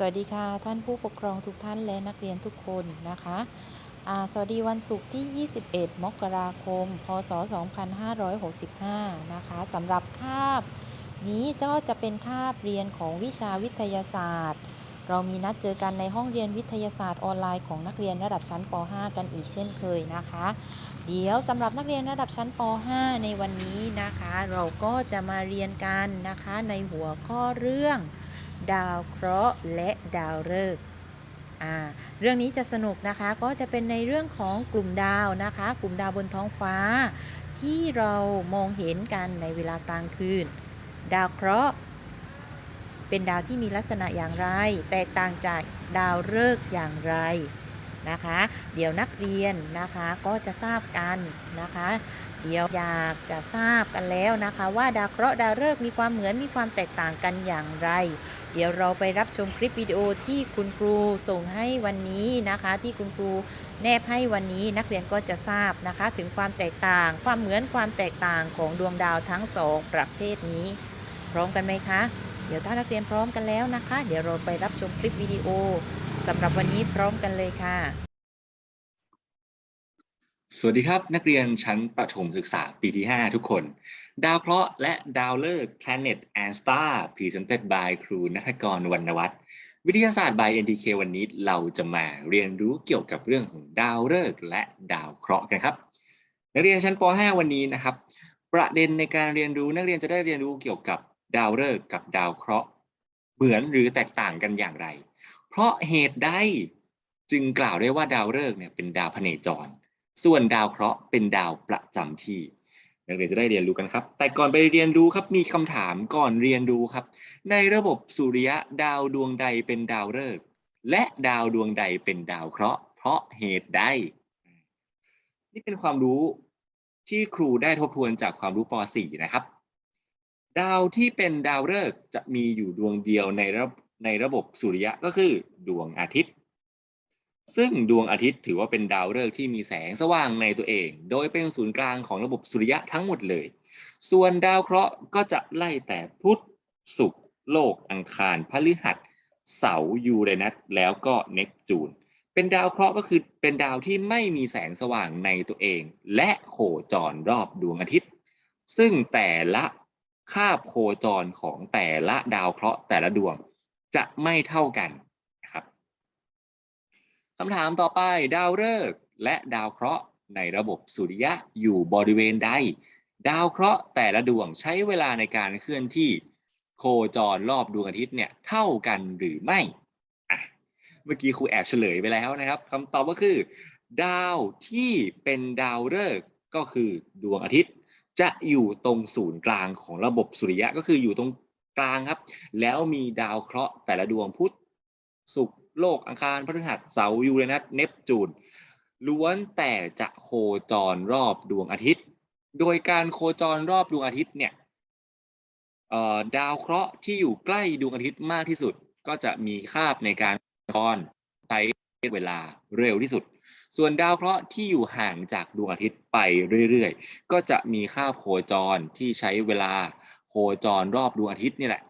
สวัสดีค่ะท่านผู้ปกครองทุกท่านและนักเรียนทุกคนนะคะสวัสดีวันศุกร์ที่ 21 มกราคม พศ 2565 นะคะสำหรับคาบนี้ก็จะเป็นคาบเรียนของวิชาวิทยาศาสตร์ เรามีนัดเจอกันในห้องเรียนวิทยาศาสตร์ออนไลน์ของนักเรียนระดับชั้นป .5 กันอีกเช่นเคยนะคะ เดี๋ยวสำหรับนักเรียนระดับชั้นป .5 ในวันนี้นะคะ เราก็จะมาเรียนกันนะคะในหัวข้อเรื่อง ดาวเคราะห์และดาวฤกษ์เรื่องนี้จะสนุกนะคะก็จะเป็นในเรื่องของกลุ่มดาวนะคะ กลุ่มดาวบนท้องฟ้า ที่เรามองเห็นกันในเวลากลางคืน ดาวเคราะห์เป็นดาวที่มีลักษณะอย่างไร แตกต่างจากดาวฤกษ์อย่างไรนะคะ เดี๋ยวนักเรียนนะคะก็จะทราบกันนะคะ เดี๋ยว อยากจะทราบกันแล้วนะคะ ว่าดาวเคราะห์ดาวฤกษ์มีความเหมือนมีความแตกต่างกันอย่างไร เดี๋ยวเราไปรับชมคลิปวิดีโอที่คุณครูส่งให้วันนี้นะคะ ที่คุณครูแนบให้วันนี้นักเรียนก็จะทราบนะคะ ถึงความแตกต่าง ความเหมือนความแตกต่างของดวงดาวทั้งสองประเภทนี้ พร้อมกันไหมคะ เดี๋ยวถ้านักเรียนพร้อมกันแล้วนะคะ เดี๋ยวเราไปรับชมคลิปวิดีโอสำหรับวันนี้พร้อมกันเลยค่ะ สวัสดีครับ นักเรียนชั้นประถมศึกษาปีที่ 5 ทุกคน ดาวเคราะห์และดาวฤกษ์ Planet and Star Presented by ครูนัทกรวรรณวัฒน์วิทยาศาสตร์ by NTK วันนี้เราจะมาเรียนรู้เกี่ยวกับเรื่องของดาวฤกษ์และดาวเคราะห์กันครับ นักเรียนชั้นป .5 วันนี้นะครับ ประเด็นในการเรียนรู้นักเรียนจะได้เรียนรู้เกี่ยวกับดาวฤกษ์กับดาวเคราะห์เหมือนหรือแตกต่างกันอย่างไร เพราะเหตุใดจึงกล่าวได้ว่าดาวฤกษ์เนี่ยเป็นดาวพเนจร ส่วนดาวเคราะห์เป็นดาวประจำที่นักเรียนจะได้เรียนรู้กันครับ แต่ก่อนไปเรียนรู้ครับมีคำถามก่อนเรียนรู้ครับ ในระบบสุริยะดาวดวงใดเป็นดาวฤกษ์และดาวดวงใดเป็นดาวเคราะห์ เพราะเหตุใดนี่เป็นความรู้ที่ครูได้ทบทวนจากความรู้ป .4 นะครับ ดาวที่เป็นดาวฤกษ์จะมีอยู่ดวงเดียวในระในระบบสุริยะก็คือดวงอาทิตย์ ซึ่งดวงอาทิตย์ถือว่าเป็นดาวฤกษ์ที่มีแสงสว่างในตัวเอง โดยเป็นศูนย์กลางของระบบสุริยะทั้งหมดเลย ส่วนดาวเคราะห์ก็จะไล่แต่พุธศุกร์โลกอังคารพฤหัส เสาร์ยูเรนัสแล้วก็เนปจูน เป็นดาวเคราะห์ก็คือเป็นดาวที่ไม่มีแสงสว่างในตัวเอง และโคจรรอบดวงอาทิตย์ ซึ่งแต่ละคาบโคจรของแต่ละดาวเคราะห์แต่ละดวงจะไม่เท่ากัน คำถามต่อไปดาวฤกษ์และดาวเคราะห์ในระบบสุริยะอยู่บริเวณใด ดาวเคราะห์แต่ละดวงใช้เวลาในการเคลื่อนที่ โคจรรอบดวงอาทิตย์เนี่ยเท่ากันหรือไม่ เมื่อกี้ครูแอบเฉลยไปแล้วนะครับคำตอบก็คือ ดาวที่เป็นดาวฤกษ์ก็คือดวงอาทิตย์ จะอยู่ตรงศูนย์กลางของระบบสุริยะก็คืออยู่ตรงกลางครับ แล้วมีดาวเคราะห์แต่ละดวงพุธศุกร์ โลกอังคารพฤหัสเสาร์ยูเรนัสเนปจูนล้วนแต่จะโคจรรอบดวงอาทิตย์ โดยการโคจรรอบดวงอาทิตย์เนี่ยดาวเคราะห์ที่อยู่ใกล้ดวงอาทิตย์มากที่สุด ก็จะมีคาบในการโคจรใช้เวลาเร็วที่สุด ส่วนดาวเคราะห์ที่อยู่ห่างจากดวงอาทิตย์ไปเรื่อยๆ ก็จะมีคาบโคจรที่ใช้เวลาโคจรรอบดวงอาทิตย์นี่แหละ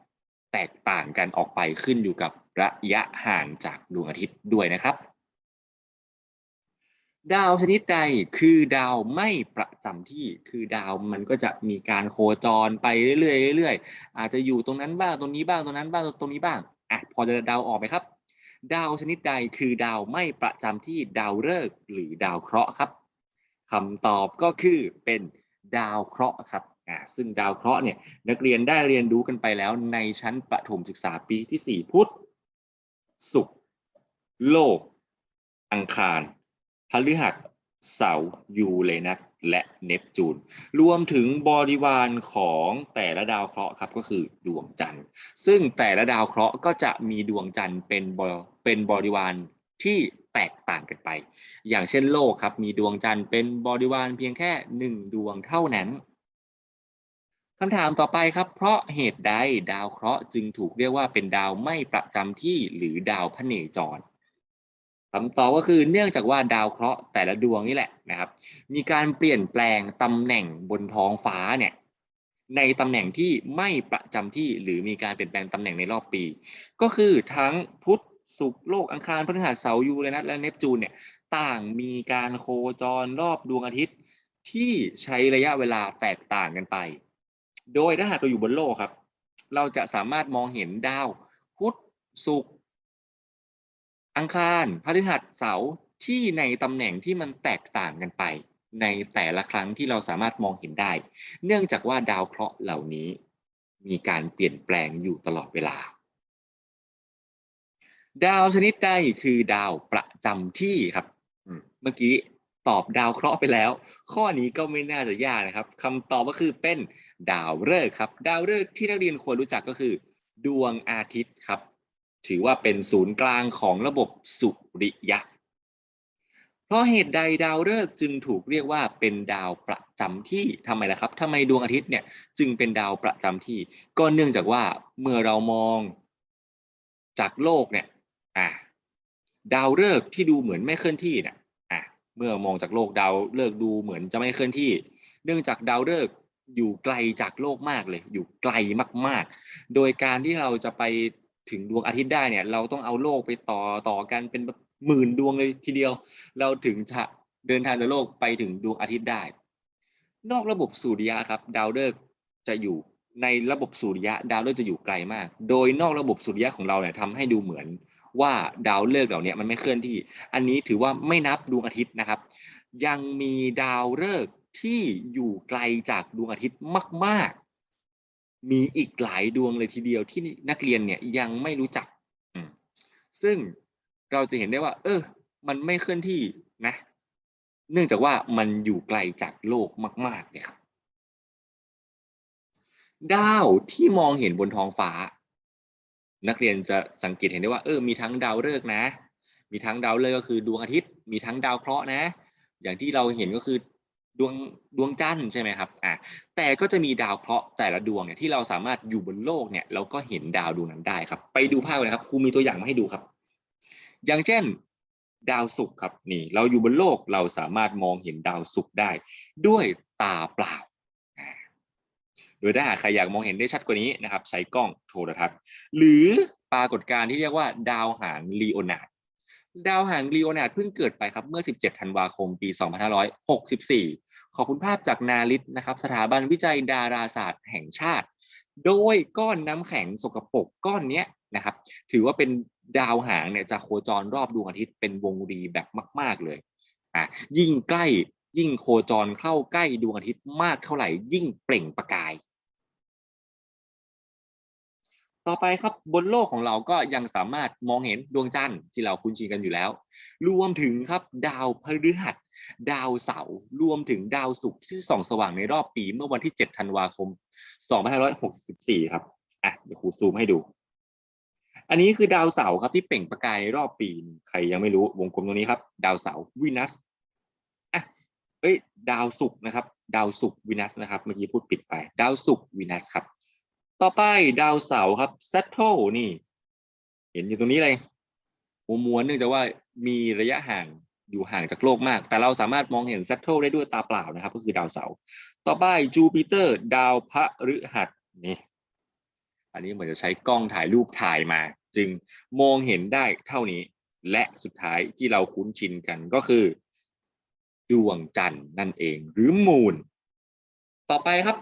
แตกต่างกันออกไปขึ้นอยู่กับ ระยะห่างจากดวงอาทิตย์ด้วยนะครับ ดาวชนิดใดคือดาวไม่ประจำที่คือดาวมันก็จะมีการโคจรไปเรื่อยๆเรื่อยๆอาจจะอยู่ตรงนั้นบ้างตรงนี้บ้างตรงนั้นบ้างตรงนี้บ้างอะพอจะดาวออกไหมครับ ดาวชนิดใดคือดาวไม่ประจำที่ดาวฤกษ์หรือดาวเคราะห์ครับคำตอบก็คือเป็นดาวเคราะห์ครับอ่าซึ่งดาวเคราะห์เนี่ยนักเรียนได้เรียนรู้กันไปแล้วในชั้นประถมศึกษาปีที่ 4 พุทธ ศุกร์โลก อังคารพฤหัสเสาร์ยูเรนัสและเนปจูน รวมถึงบริวารของแต่ละดาวเคราะห์ครับก็คือดวงจันทร์ ซึ่งแต่ละดาวเคราะห์ก็จะมีดวงจันทร์เป็นบเป็นบริวารที่แตกต่างกันไป อย่างเช่นโลกครับมีดวงจันทร์เป็นบริวารเพียงแค่หนึ่งดวงเท่านั้น คำถามต่อไปครับ เพราะเหตุใดดาวเคราะห์จึงถูกเรียกว่าเป็นดาวไม่ประจำที่หรือดาวพเนจรคำตอบก็คือเนื่องจากว่าดาวเคราะห์แต่ละดวงนี่แหละนะครับ มีการเปลี่ยนแปลงตำแหน่งบนท้องฟ้าเนี่ยในตำแหน่งที่ไม่ประจำที่หรือมีการเปลี่ยนแปลงตำแหน่งในรอบปี ก็คือทั้งพุธศุกร์โลกอังคารพฤหัสเสาร์ยูเรนัสและเนปจูนเนี่ยต่างมีการโคจรรอบดวงอาทิตย์ ที่ใช้ระยะเวลาแตกต่างกันไป โดยถ้าหากเราอยู่บนโลกครับ เราจะสามารถมองเห็นดาว พุธศุกร์อังคารพฤหัสเสาร์ที่ในตำแหน่งที่มันแตกต่างกันไป ในแต่ละครั้งที่เราสามารถมองเห็นได้ เนื่องจากว่าดาวเคราะห์เหล่านี้ มีการเปลี่ยนแปลงอยู่ตลอดเวลา ดาวชนิดใดคือดาวประจำที่ครับเมื่อกี้ ตอบดาวเคราะห์ไปแล้ว ข้อนี้ก็ไม่น่าจะยากนะครับคำตอบก็คือเป็นดาวฤกษ์ครับ ดาวฤกษ์ที่นักเรียนควรรู้จักก็คือ ดวงอาทิตย์ครับ ถือว่าเป็นศูนย์กลางของระบบสุริยะ เพราะเหตุใดดาวฤกษ์จึงถูกเรียกว่าเป็นดาวประจำที่ทำไมล่ะครับทำไมดวงอาทิตย์เนี่ยจึงเป็นดาวประจำที่ ก็เนื่องจากว่าเมื่อเรามองจากโลกเนี่ยอะดาวฤกษ์ที่ดูเหมือนไม่เคลื่อนที่เนี่ย เมื่อมองจากโลกดาวฤกษ์ดูเหมือนจะไม่เคลื่อนที่ เนื่องจากดาวฤกษ์อยู่ไกลจากโลกมากเลย อยู่ไกลมากๆ โดยการที่เราจะไปถึงดวงอาทิตย์ได้เนี่ย เราต้องเอาโลกไปต่อต่อกันเป็นแบบหมื่นดวงเลยทีเดียว เราถึงจะเดินทางจากโลกไปถึงดวงอาทิตย์ได้ นอกระบบสุริยะครับ ดาวฤกษ์จะอยู่ในระบบสุริยะ ดาวฤกษ์จะอยู่ไกลมาก โดยนอกระบบสุริยะของเราเนี่ยทำให้ดูเหมือน ว่าดาวฤกษ์เหล่านี้มันไม่เคลื่อนที่ อันนี้ถือว่าไม่นับดวงอาทิตย์นะครับ ยังมีดาวฤกษ์ที่อยู่ไกลจากดวงอาทิตย์มาก ๆ มีอีกหลายดวงเลยทีเดียวที่นักเรียนเนี่ยยังไม่รู้จัก ซึ่งเราจะเห็นได้ว่า เออ มันไม่เคลื่อนที่นะ เนื่องจากว่ามันอยู่ไกลจากโลกมากๆเลยครับ ดาวที่มองเห็นบนท้องฟ้า นักเรียนจะสังเกตเห็นได้ว่าเออมีทั้งดาวฤกษ์นะ มีทั้งดาวฤกษ์ก็คือดวงอาทิตย์ มีทั้งดาวเคราะห์นะ อย่างที่เราเห็นก็คือดวงดวงจันทร์ใช่ไหมครับอะแต่ก็จะมีดาวเคราะห์แต่ละดวงเนี่ยที่เราสามารถอยู่บนโลกเนี่ยเราก็เห็นดาวดวงนั้นได้ครับ ไปดูภาพเลยครับครูมีตัวอย่างมาให้ดูครับ อย่างเช่น ดาวศุกร์ครับนี่ เราอยู่บนโลกเราสามารถมองเห็นดาวศุกร์ได้ ด้วยตาเปล่าอ่า โดยถ้าหากใครอยากมองเห็นได้ชัดกว่านี้นะครับ ใช้กล้องโทรทัศน์ หรือปรากฏการณ์ที่เรียกว่าดาวหางลีโอนาร์ดดาวหางลีโอนาร์ดเพิ่งเกิดไปครับเมื่อ 17 ธันวาคม ปี 2564 ขอบคุณภาพจากนาริตนะครับ สถาบันวิจัยดาราศาสตร์แห่งชาติ โดยก้อนน้ำแข็งสกปรกก้อนนี้นะครับ ถือว่าเป็นดาวหางเนี่ยจะโคจรรอบดวงอาทิตย์เป็นวงรีแบบมาก ๆเลยอะยิ่งใกล้ยิ่งโคจรเข้าใกล้ดวงอาทิตย์มากเท่าไหร่ยิ่งเปล่งประกาย ต่อไปครับบนโลกของเราก็ยังสามารถมองเห็นดวงจันทร์ที่เราคุ้นชินกันอยู่แล้ว รวมถึงครับดาวพฤหัส ดาวเสาร์รวมถึงดาวศุกร์ที่ส่องสว่างในรอบปีเมื่อวันที่ 7 ธันวาคม 2564 ครับอะเดี๋ยวครูซูมให้ดู อันนี้คือดาวเสาร์ครับที่เปล่งประกายในรอบปี ใครยังไม่รู้วงกลมตรงนี้ครับ ดาวเสาร์วีนัสอะเอ้ยดาวศุกร์นะครับ ดาวศุกร์วีนัสนะครับเมื่อกี้พูดผิดไป ดาวศุกร์วีนัสครับ ต่อไปดาวเสาร์ครับ Saturn นี่ เห็นอยู่ตรงนี้เลยหัวม้วเนื่องจากว่ามีระยะห่างอยู่ห่างจากโลกมาก แต่เราสามารถมองเห็น Saturn ได้ด้วยตาเปล่านะครับ ก็คือดาวเสาร์ต่อไปจูปิเตอร์ ดาวพระฤหัสนี่อันนี้เหมือนจะใช้กล้องถ่ายรูปถ่ายมา จึงมองเห็นได้เท่านี้ และสุดท้ายที่เราคุ้นชินกันก็คือ ดวงจันทร์นั่นเองหรือมูนต่อไปครับ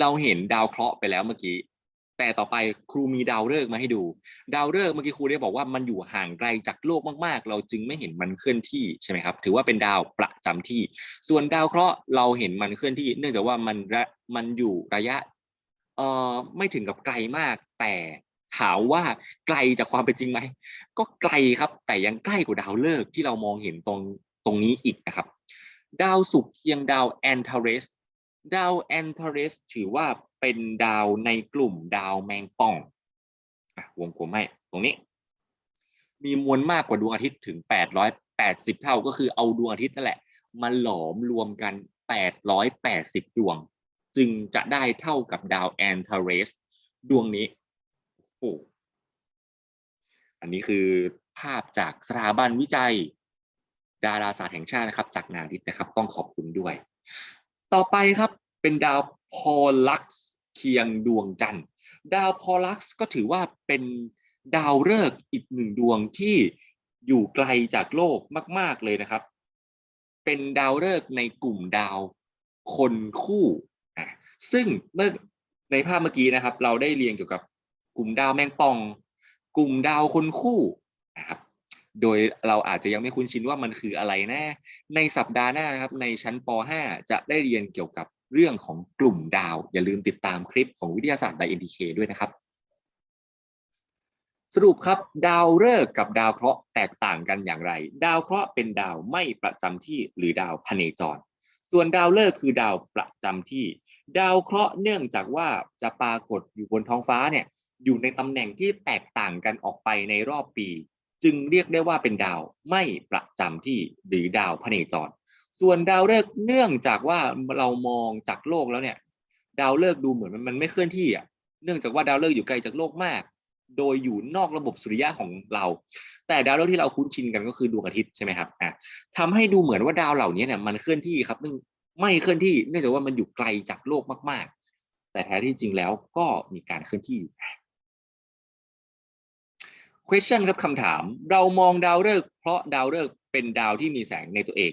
เราเห็นดาวเคราะห์ไปแล้วเมื่อกี้ แต่ต่อไปครูมีดาวฤกษ์มาให้ดู ดาวฤกษ์เมื่อกี้ครูได้บอกว่ามันอยู่ห่างไกลจากโลกมากๆ เราจึงไม่เห็นมันเคลื่อนที่ใช่ไหมครับ ถือว่าเป็นดาวประจำที่ ส่วนดาวเคราะห์เราเห็นมันเคลื่อนที่ เนื่องจากว่ามันระมันอยู่ระยะเอ่อไม่ถึงกับไกลมาก แต่ถามว่าไกลจากความเป็นจริงไหมก็ไกลครับ แต่ยังใกล้กว่าดาวฤกษ์ที่เรามองเห็นตรงตรงนี้อีกนะครับ ดาวศุกร์เคียงดาวแอนทาเรส ดาวแอนทาเรสถือว่าเป็นดาวในกลุ่มดาวแมงป่องอะวงกลมให้ตรงนี้ มีมวลมากกว่าดวงอาทิตย์ถึง 880 เท่าก็คือเอาดวงอาทิตย์นั่นแหละมาหลอมรวมกัน 880 ดวง จึงจะได้เท่ากับดาวแอนทาเรสดวงนี้โอ้อันนี้คือภาพจากสถาบันวิจัย ดาราศาสตร์แห่งชาตินะครับ จากนาริตนะครับ ต้องขอบคุณด้วย ต่อไปครับเป็นดาวพอลักซ์เคียงดวงจันทร์ ดาวพอลักซ์ก็ถือว่าเป็นดาวฤกษ์อีกหนึ่งดวงที่อยู่ไกลจากโลกมาก ๆเลยนะครับ เป็นดาวฤกษ์ในกลุ่มดาวคนคู่อะซึ่งเมื่อในภาพเมื่อกี้นะครับ เราได้เรียนเกี่ยวกับกลุ่มดาวแมงป่อง กลุ่มดาวคนคู่นะครับ โดยเราอาจจะยังไม่คุ้นชินว่ามันคืออะไรแนะในสัปดาห์หน้านะครับในชั้นป .5 จะได้เรียนเกี่ยวกับเรื่องของกลุ่มดาว อย่าลืมติดตามคลิปของวิทยาศาสตร์ by NTK ด้วยนะครับ สรุปครับ ดาวฤกษ์กับดาวเคราะห์แตกต่างกันอย่างไร ดาวเคราะห์เป็นดาวไม่ประจำที่หรือดาวพเนจร ส่วนดาวฤกษ์คือดาวประจำที่ ดาวเคราะห์เนื่องจากว่าจะปรากฏอยู่บนท้องฟ้าเนี่ยอยู่ในตำแหน่งที่แตกต่างกันออกไปในรอบปี จึงเรียกได้ว่าเป็นดาวไม่ประจำที่หรือดาวพเนจร ส่วนดาวฤกษ์เนื่องจากว่าเรามองจากโลกแล้วเนี่ย ดาวฤกษ์ดูเหมือนมันไม่เคลื่อนที่อะเนื่องจากว่าดาวฤกษ์อยู่ไกลจากโลกมาก โดยอยู่นอกระบบสุริยะของเรา แต่ดาวฤกษ์ที่เราคุ้นชินกันก็คือดวงอาทิตย์ใช่ไหมครับอะทำให้ดูเหมือนว่าดาวเหล่านี้เนี่ยมันเคลื่อนที่ครับซึ่งไม่เคลื่อนที่เนื่องจากว่ามันอยู่ไกลจากโลกมาก ๆ แต่แท้ที่จริงแล้วก็มีการเคลื่อนที่อยู่ question ครับคำถาม เรามองดาวฤกษ์เพราะดาวฤกษ์เป็นดาวที่มีแสงในตัวเอง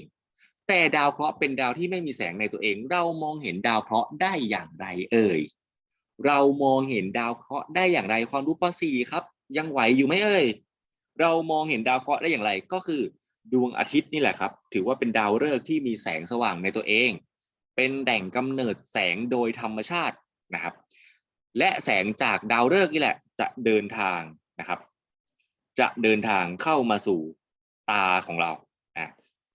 แต่ดาวเคราะห์เป็นดาวที่ไม่มีแสงในตัวเอง เรามองเห็นดาวเคราะห์ได้อย่างไรเอ่ย เรามองเห็นดาวเคราะห์ได้อย่างไรความรู้ป .4 ครับ ยังไหวอยู่ไหมเอ่ย เรามองเห็นดาวเคราะห์ได้อย่างไรก็คือ ดวงอาทิตย์นี่แหละครับ ถือว่าเป็นดาวฤกษ์ที่มีแสงสว่างในตัวเอง เป็นแหล่งกำเนิดแสงโดยธรรมชาตินะครับ และแสงจากดาวฤกษ์นี่แหละ จะเดินทางนะครับ จะเดินทางเข้ามาสู่ตาของเราอะ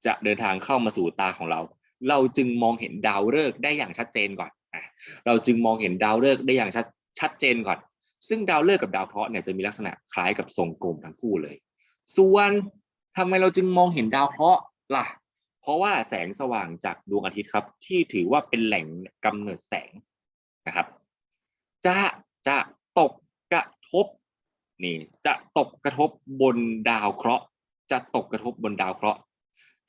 จะเดินทางเข้ามาสู่ตาของเรา เราจึงมองเห็นดาวฤกษ์ได้อย่างชัดเจนก่อนอะเราจึงมองเห็นดาวฤกษ์ได้อย่างชัดชัดเจนก่อน ซึ่งดาวฤกษ์กับดาวเคราะห์เนี่ยจะมีลักษณะคล้ายกับทรงกลมทั้งคู่เลย ส่วนทำไมเราจึงมองเห็นดาวเคราะห์ล่ะ เพราะว่าแสงสว่างจากดวงอาทิตย์ครับ ที่ถือว่าเป็นแหล่งกำเนิดแสงนะครับ จะจะตกกระทบ นี่ จะตกกระทบบนดาวเคราะห์ จะตกกระทบบนดาวเคราะห์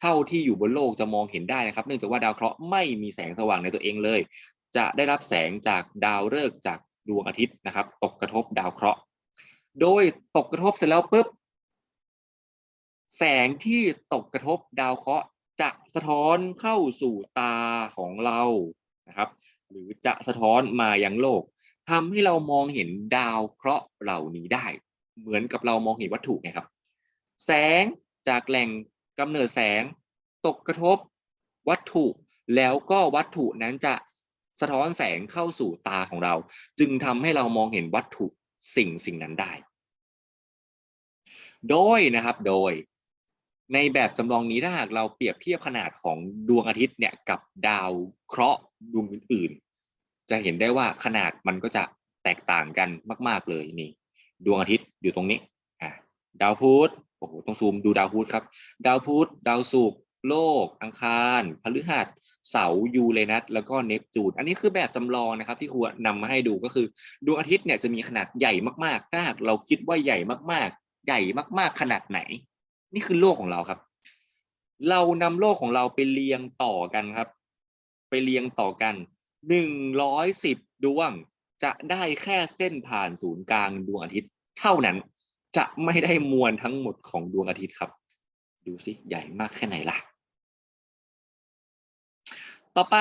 เท่าที่อยู่บนโลกจะมองเห็นได้นะครับ เนื่องจากว่าดาวเคราะห์ไม่มีแสงสว่างในตัวเองเลย จะได้รับแสงจากดาวฤกษ์จากดวงอาทิตย์นะครับ ตกกระทบดาวเคราะห์ โดยตกกระทบเสร็จแล้วปุ๊บแสงที่ตกกระทบดาวเคราะห์จะสะท้อนเข้าสู่ตาของเรานะครับ หรือจะสะท้อนมายังโลก ทำให้เรามองเห็นดาวเคราะห์เหล่านี้ได้ เหมือนกับเรามองเห็นวัตถุไงครับ แสงจากแหล่งกำเนิดแสง ตกกระทบวัตถุ แล้วก็วัตถุนั้นจะสะท้อนแสงเข้าสู่ตาของเรา จึงทำให้เรามองเห็นวัตถุสิ่งสิ่งนั้นได้ โดยนะครับโดยในแบบจำลองนี้ถ้าหากเราเปรียบเทียบขนาดของดวงอาทิตย์เนี่ยกับดาวเคราะห์ดวงอื่น จะเห็นได้ว่าขนาดมันก็จะแตกต่างกันมาก ๆเลยนี่ ดวงอาทิตย์อยู่ตรงนี้อะดาวพุธโอ้โหต้องซูมดูดาวพุธครับ ดาวพุธดาวศุกร์โลก อังคารพฤหัสเสาร์ยูเรนัสแล้วก็เนปจูนอันนี้คือแบบจำลองนะครับ ที่ครูนำมาให้ดูก็คือดวงอาทิตย์เนี่ยจะมีขนาดใหญ่มากๆถ้าเราคิดว่าใหญ่มากๆ ใหญ่มากๆขนาดไหน นี่คือโลกของเราครับ เรานำโลกของเราไปเรียงต่อกันครับ ไปเรียงต่อกัน หนึ่งร้อยสิบดวง จะได้แค่เส้นผ่านศูนย์กลางดวงอาทิตย์ เท่านั้นจะไม่ได้มวลทั้งหมดของดวงอาทิตย์ครับ ดูสิใหญ่มากแค่ไหนล่ะ ต่อไป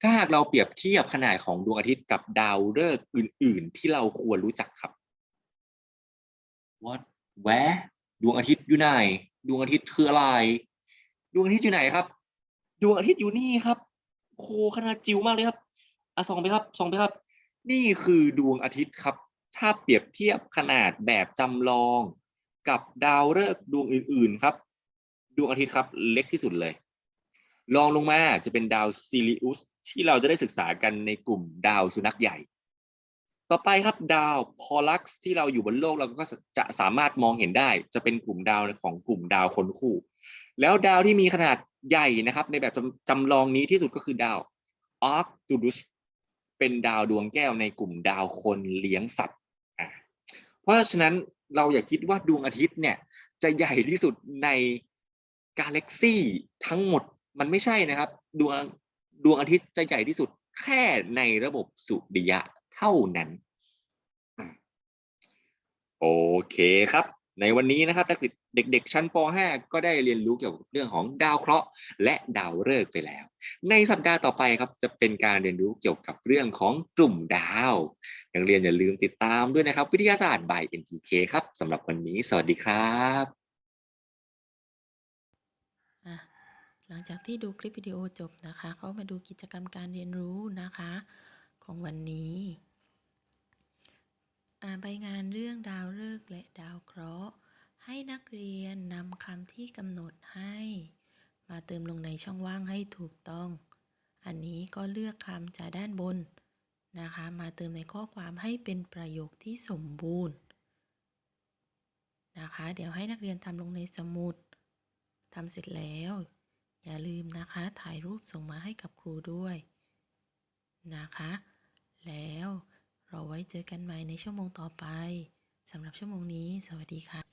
ถ้าหากเราเปรียบเทียบขนาดของดวงอาทิตย์กับดาวฤกษ์อื่น ๆ ที่เราควรรู้จักครับ What where ดวงอาทิตย์อยู่ไหน ดวงอาทิตย์คืออะไร ดวงอาทิตย์อยู่ไหนครับ ดวงอาทิตย์อยู่นี่ครับ โคขนาดจิ๋วมากเลยครับ อะส่องไปครับส่องไปครับ นี่คือดวงอาทิตย์ครับ ถ้าเปรียบเทียบขนาดแบบจำลองกับดาวฤกษ์ดวงอื่นๆครับ ดวงอาทิตย์ครับเล็กที่สุดเลยลองลงมาจะเป็นดาวซิลิอุสที่เราจะได้ศึกษากันในกลุ่มดาวสุนัขใหญ่ ต่อไปครับดาวพอลักซ์ที่เราอยู่บนโลกเราก็จะสามารถมองเห็นได้ จะเป็นกลุ่มดาวของกลุ่มดาวคนคู่ แล้วดาวที่มีขนาดใหญ่นะครับ ในแบบจำจำลองนี้ที่สุดก็คือดาวอาร์คตูดุส เป็นดาวดวงแก้วในกลุ่มดาวคนเลี้ยงสัตว์อะเพราะฉะนั้นเราอย่าคิดว่าดวงอาทิตย์เนี่ยจะใหญ่ที่สุดในกาแล็กซี่ทั้งหมดมันไม่ใช่นะครับ ดวงดวงอาทิตย์จะใหญ่ที่สุดแค่ในระบบสุริยะเท่านั้น โอเคครับ ในวันนี้นะครับนักเรียนเด็กๆ ชั้นป .5 ก็ได้เรียนรู้เกี่ยวกับเรื่องของดาวเคราะห์และดาวฤกษ์ไปแล้ว ในสัปดาห์ต่อไปครับจะเป็นการเรียนรู้เกี่ยวกับเรื่องของกลุ่มดาวนักเรียนอย่าลืมติดตามด้วยนะครับ วิทยาศาสตร์ by NTK ครับสำหรับวันนี้ สวัสดีครับหลังจากที่ดูคลิปวิดีโอจบนะคะก็มาดูกิจกรรมการเรียนรู้นะคะ ของวันนี้ อ่าใบงานเรื่องดาวฤกษ์และดาวเคราะห์ ให้นักเรียนนำคำที่กำหนดให้ มาเติมลงในช่องว่างให้ถูกต้อง อันนี้ก็เลือกคำจากด้านบนนะคะ มาเติมในข้อความให้เป็นประโยคที่สมบูรณ์นะคะ เดี๋ยวให้นักเรียนทำลงในสมุดทำเสร็จแล้ว อย่าลืมนะคะ ถ่ายรูปส่งมาให้กับครูด้วยนะคะ แล้ว เราไว้เจอกันใหม่ในชั่วโมงต่อไปสำหรับชั่วโมงนี้ สวัสดีค่ะ